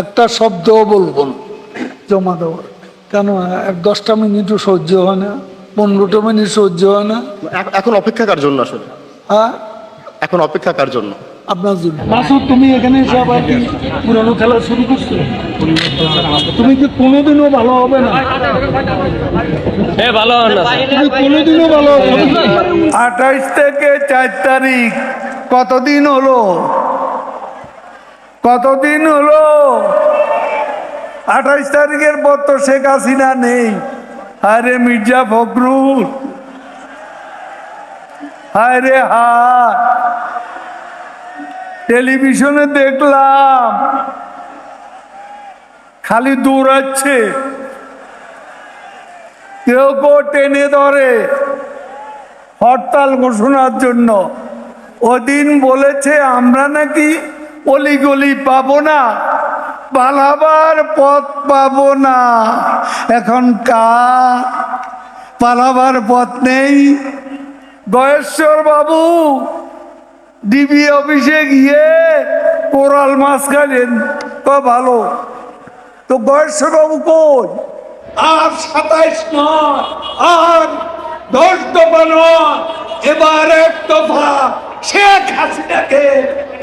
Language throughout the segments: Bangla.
একটা শব্দও বলব না। জমা দেওয়ার। কেন? এক দশটা মিনিটও সহ্য হয় না পনেরোটা মিনিট সহ্য হয় না। এখন অপেক্ষা কার জন্য আসলে? হ্যাঁ? এখন অপেক্ষা কার জন্য? আপনার জন্য। মাসুদ তুমি এখানে এসে আবার কি পুরানো খেলা শুরু করছ? তুমি কি কোনোদিনও ভালো হবে না? হ্যাঁ ভালো হবে না তুমি কোনোদিনও ভালো হবে না? আঠাইশ থেকে চার তারিখ কতদিন হলো? কতদিন হলো? আঠাইশ তারিখের পর তো শেখ হাসিনা নেই। আরে মির্জা ফখরুল। হায় রে হায়। টেলিভিশনে দেখলাম। খালি দৌড়াচ্ছে। কেউ কেউ টেনে ধরে। হরতাল ঘোষণার জন্য। ওদিন বলেছে, আমরা নাকি অলিগলি পাবো না, পালাবার পথ পাবো না। এখন কা, পালাবার পথ নেই। গয়েশ্বর বাবু, ডিবি অফিসে গিয়ে কোরাল মাছ খাইলেন। তো ভালো। তো গয়েশ্বর বাবু কই? আর সাতাইশ আর দশ দফা এবার এক দফা শেখ হাসিনাকে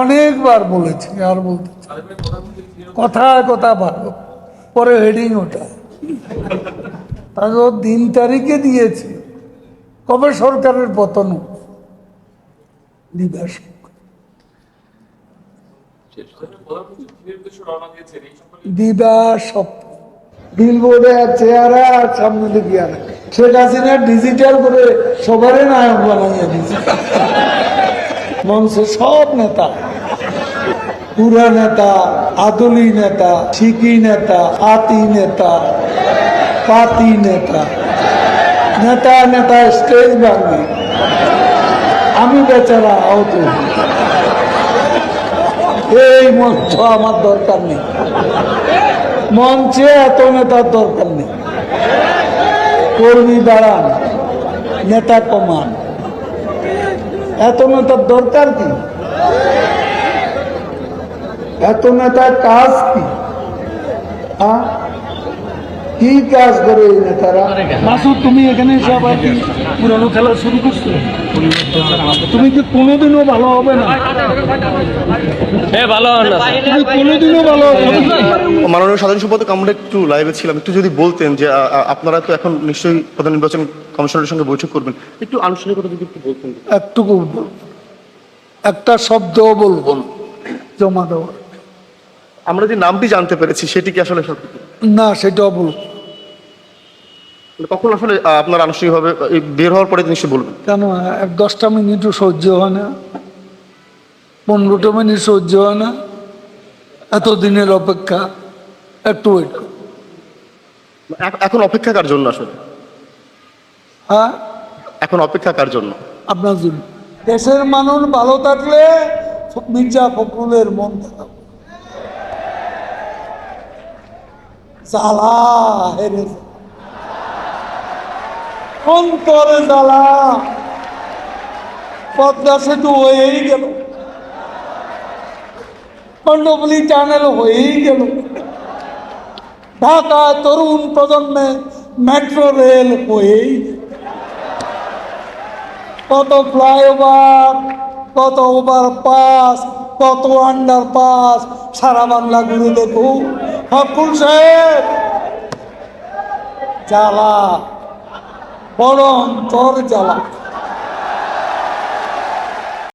অনেকবার বলেছি, আর বলতে। কথায় কথা ভালো, পরে হেডিং ওটা। তারপর দিন তারিখে দিয়েছে। কবে সরকারের পতন হবে? দিবা স্বপ্ন চেহারা আর সামনে দিকে আর শেখ হাসিনা ডিজিটাল করে সবারই নায়ক বানাইয়া দিয়েছে মঞ্চে সব নেতা। পুরা নেতা, আদলি নেতা শিকি নেতা, আতি নেতা, পাতি নেতা। নেতা নেতা, স্টেজ ভাঙি আমি বেচারা আহত। এই মঞ্চ আমার দরকার নেই। মঞ্চে এত নেতার দরকার নেই। কর্মী দাঁড়ান, নেতা কমান। এত নেতার দরকার কি? এত নেতার কাজ কি? হ্যাঁ? কি কাজ করে এই নেতারা? মাসুদ তুমি এখানে এসে আবার কি পুরানো খেলা শুরু করছ? তুমি কি কোনোদিনও ভালো হবে না? তুমি কোনোদিনও ভালো হবে না? মাননীয় সাধারণ সম্পাদক আমরা একটু লাইভে ছিলাম। একটু যদি বলতেন যে আপনারা তো এখন নিশ্চয়ই প্রধান নির্বাচন কমিশনারের সঙ্গে বৈঠক করবেন। একটু আনুষ্ঠানিকতা যদি একটু বলতেন। একটুকু। একটা শব্দ বলব জমা দেওয়ার। আমরা যে নামটি জানতে পেরেছি সেটি কি আসলে সত্যি? না সেটাও বলব মানে কখন আসলে আপনার আনুষ্ঠানিকভাবে বের হওয়ার পরে নিশ্চয়ই বলবেন? কেন এক দশটা মিনিটও সহ্য হয় না পনেরোটা মিনিট সহ্য হয় না এত দিনের অপেক্ষা। একটু ওয়েট এখন অপেক্ষা কার জন্য আসলে? হ্যাঁ? এখন অপেক্ষা কার জন্য? আপনার জন্য। দেশের মানুষ ভালো থাকলে মির্জা ফখরুলের মন থাকবে জ্বালা হেরে অন্তরে জ্বালা। পদ্মা সেতু হয়েই গেল। কণ্ডবলি টানেল হয়েই গেল। ঢাকা তরুণ প্রজন্মে মেট্রো রেল গেল। কত ফ্লাইওভার কত ওভার পাস কত আন্ডার পাস সারা বাংলা ঘুরে দেখো। ফকুল সাহেব! জ্বালা। বড় অন্তর জ্বালা।